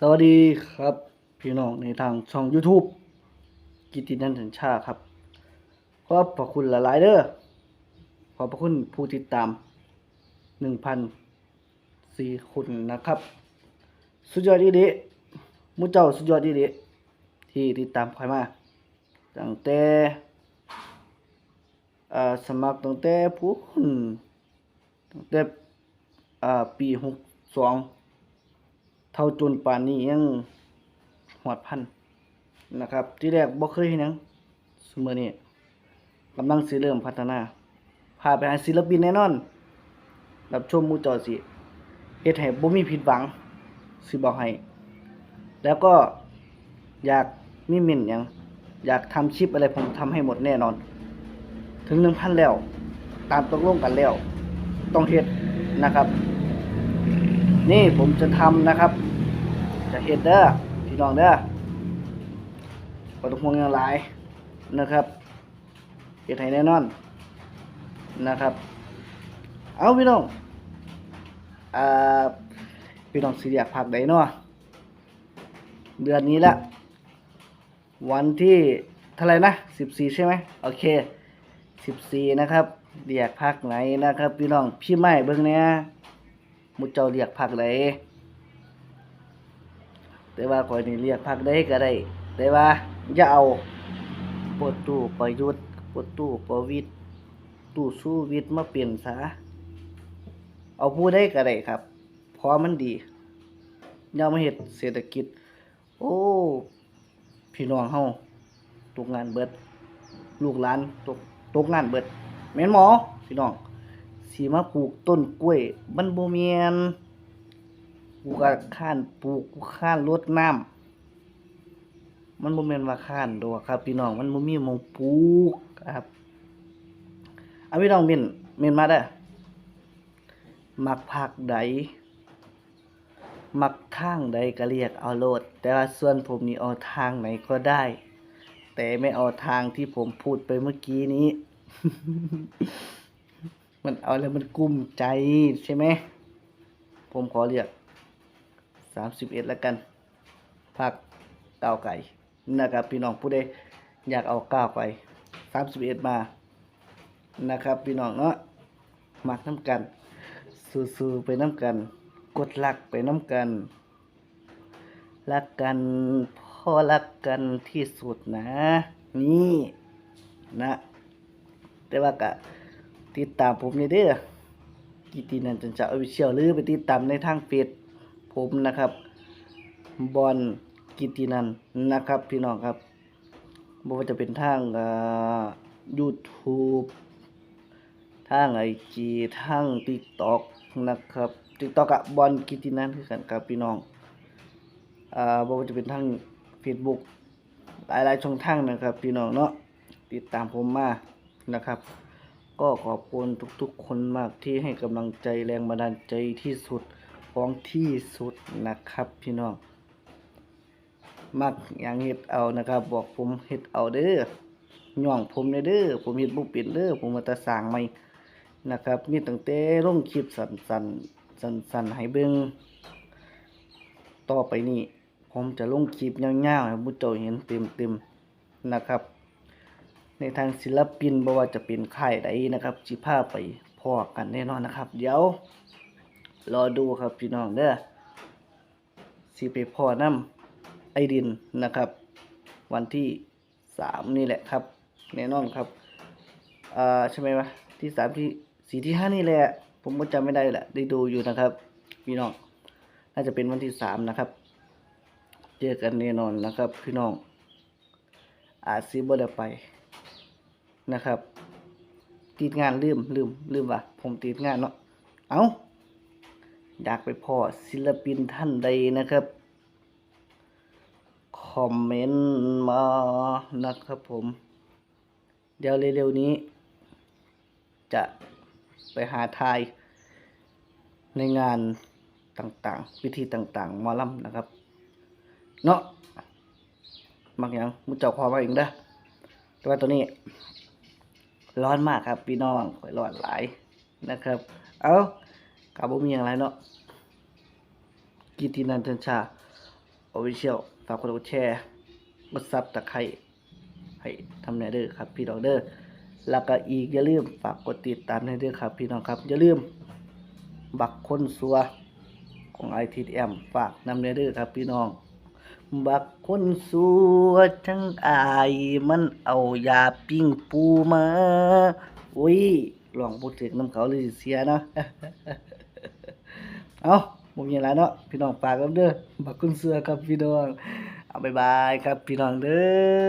สวัสดีครับ พี่น้องในทางช่อง YouTube กิตินันทันชาครับ ขอบพระคุณหลายๆเด้อขอบพระคุณผู้ติดตามหนึ่งพันสี่คนนะครับ สุดยอดดีดีมุเจ้าสุดยอดดีดีที่ติดตามคอยมาตั้งแต่สมัครตั้งแต่ผู้คนตั้งแต่ปีหกสอง ท่าจนป่านนี้ยังหอดพันนะครับ ที่แรกบ่เคยเห็นยังสมอนี้กำลังสิเริ่มพัฒนาพาไปหาศิลปินแน่นอนรับชมมูจอสิเฮ็ดให้บ่มีผิดหวังสิบอกให้ แล้วก็อยากมีเม่นยังอยากทำคลิปอะไรผมทำให้หมดแน่นอน ถึง1,000แล้ว ตามตกลงกันแล้ว ต้องเฮ็ดนะครับ นี่ผมจะทำนะครับ จะเฮ็ดเด้อพี่น้องเด้อบ่ต้องห่วงย่างหลายนะครับเฮ็ดให้แน่นอนนะครับ เอาพี่น้องอ่าพี่น้องสิอยากพักใดเนาะเดือนนี้ละวันที่เท่าไหร่นะ14ใช่ไหมโอเค14นะครับเรียกพักไหนนะครับ พี่น้องพี่ไม้เบิ่งเนี่ยมุเจ้าเรียกพักใด แต่ว่าข่อยนี่เรียกพักใดก็ได้ แต่ว่าอย่าเอาปดตู้ประยุทธ์ปดตู้ประวิตรตู้สู้วิทย์มาเปลี่ยนซะเอาผู้ใดก็ได้ครับเพราะมันดีย่ามาเฮ็ดเศรษฐกิจ โอ้พี่น้องเฮาตกงานเบิด ลูกหลานตกตกงานเบิดแม่นหมอพี่น้องสีมาปลูกต้นกล้วย มันบ่แม่น กูก็ข้านปลูกกูข้านรดน้ำมันบ่แม่นว่าข้านดอกครับ พี่น้องมันบ่มีมองปลูกครับเอาพี่น้องเม่นเม่นมาเด้มักผักใดมักทางใดก็เรียกเอาโลด แต่ว่าส่วนผมนี่เอาทางไหนก็ได้ แต่ไม่เอาทางที่ผมพูดไปเมื่อกี้นี้ มันเอาแล้วมันกุ้มใจใช่ไหม ผมขอเรียก สามสิบเอ็ดแล้วกันพักก้าวไก่นะครับพี่น้องผู้ใดอยากเอาก้าวไก่สามสิบเอ็ดมานะครับพี่น้องเนาะมักน้ำกันสู้ๆไปน้ำกัน กดลักไปน้ำกันรักกันพ่อรักกันที่สุดนะ นี่นะ แต่ว่ากะติดตามผมนี่เด้อกิตินันจันจะเอาไปเชียวหรือไปติดตามในทางเฟซ ผมนะครับบอลกิตินันนะครับพี่น้องครับบ่ว่าจะเป็นทางอ่า YouTube ทางไอจีทาง TikTok นะครับ TikTok อะบอลกิตินันคือกันครับพี่น้องอ่าบ่ว่าจะเป็นทาง Facebook หลายๆช่องทางนะครับ พี่น้องเนาะติดตามผมมานะครับ ก็ขอบคุณทุกๆคนมากที่ให้กำลังใจแรงบันดาลใจที่สุด ของที่สุดนะครับพี่น้อง มักอย่างเฮ็ดเอานะครับ บอกผมเฮ็ดเอาเด้อย่องผมเด้อผมเฮ็ดบ่เป็นเด้อผมมาตะสางใหม่นะครับมีตั้งแต่ลงคลิปสั้นสั้นๆให้เบิ่งต่อไปนี้ผมจะลงคลิปยาวๆให้ผู้เจ้าเห็นเต็มนะครับ ในทางศิลปินบ่ว่าจะเป็นค่ายใดนะครับสิพาไปพอกันแน่นอนนะครับ เดี๋ยว รอดูครับพี่น้องเด้อสิไปพอน้ำไอดินนะครับ วันที่สามนี่แหละครับแน่นอนครับอ่าใช่ไหมวะที่สามที่สี่ที่ห้านี่แหละ ผมก็จำไม่ได้แหละ ได้ดูอยู่นะครับ พี่น้อง น่าจะเป็นวันที่สามนะครับเจอกันแน่นอนนะครับ พี่น้อง อาจสิบ่ได้ไปนะครับ ติดงานลืมลืมลืมว่ะผมติดงานเนาะเอ้า อยากไปพอศิลปินท่านใดนะครับ คอมเมนต์มานะครับผม เดี๋ยวเร็วๆนี้ จะไปหาทายในงานต่างๆ พิธีต่างๆมอลำนะครับ เนาะมักยังมุเจ้าขอมาเองเด้อแต่ว่าตัวนี้ ร้อนมากครับ พี่น้องข่อยร้อนหลายนะครับ เอา กับบ่มีอย่างไรเนาะกิตินันทันชา Official ฝากกดแชร์กดซับตะไคร้ให้ทำแนเด้อครับ พี่น้องเด้อแล้วก็อีกอย่าลืมฝากกดติดตามให้เด้อครับ พี่น้องครับ อย่าลืม บักคนสัวของ ITM ฝากนำเนเด้อครับ พี่น้อง บักคนสัวจังอายมันเอายาปิ้งปูมาอุ้ยลองพูดถึงน้ำเขาเลยสิเสียเนาะ เอาบ่มีอะไรเนาะพี่น้องฝากกันเด้อบักคนสัวครับพี่น้องเอาบ๊ายบายครับพี่น้องเด้อ